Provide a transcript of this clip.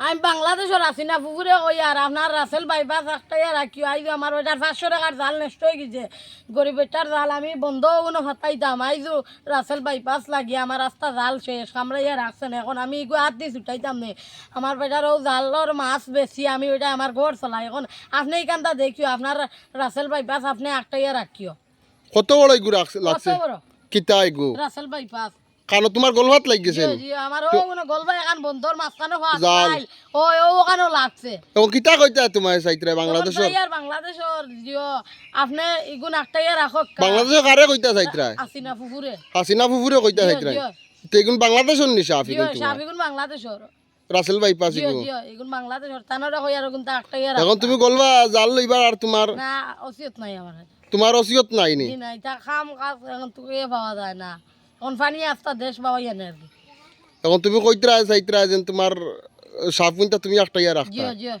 আমি বাংলাদেশের আছি না পুকুরে ওই আর আপনার রাসেল বাইপাস একটা ইয়ে রাখি আইজ আমার ওইটার পাঁচশো টাকার জাল নষ্ট হয়ে গেছে। গরিব বেটার জাল আমি বন্ধ কোনো ফাটাইতাম আইজু রাসেল বাইপাস লাগিয়ে আমার রাস্তা জাল শেষ আমরা ইয়ে রাখছেন এখন। আমি এগুলো হাত দিয়ে ছুটাইতাম নে আমার বেটার ও জালর মাছ বেশি আমি ওইটা আমার ঘর চলাই এখন। আপনি এখানটা দেখিও আপনার রাসেল বাইপাস আপনি একটা ইয়ে রাখিও কত বড় এগু রাখছে কত বড়? কিতা রাসেল বাইপাস। কারণ তোমার গলভাত জি, জি, আমার ও গল্প এখন বন্ধর মাঝখানে ও ও লাগছে। কিতা কইতা তোমার সাইতরে জিও আপনি ইগুন রাখো কারে কইতা সাইতরা ফুফুরে হাসিনা ফুফুরে কইতা সাইতরা রাসেল ইগুন তানোরা গুনতা রাখো এখন তুমি গলবা জাল লইবার আর তোমার না নাই আমার। তোমার অসিয়ত নাই নি? নাই তা খাম কাজ এখন তো পাওয়া যায় না। পানি আস্তা দেশ আর কি। এখন তুমি কইতরা সাইতরা যেন তোমার সাফ তুমি একটা ইয়া রাখতা। জিও জিও।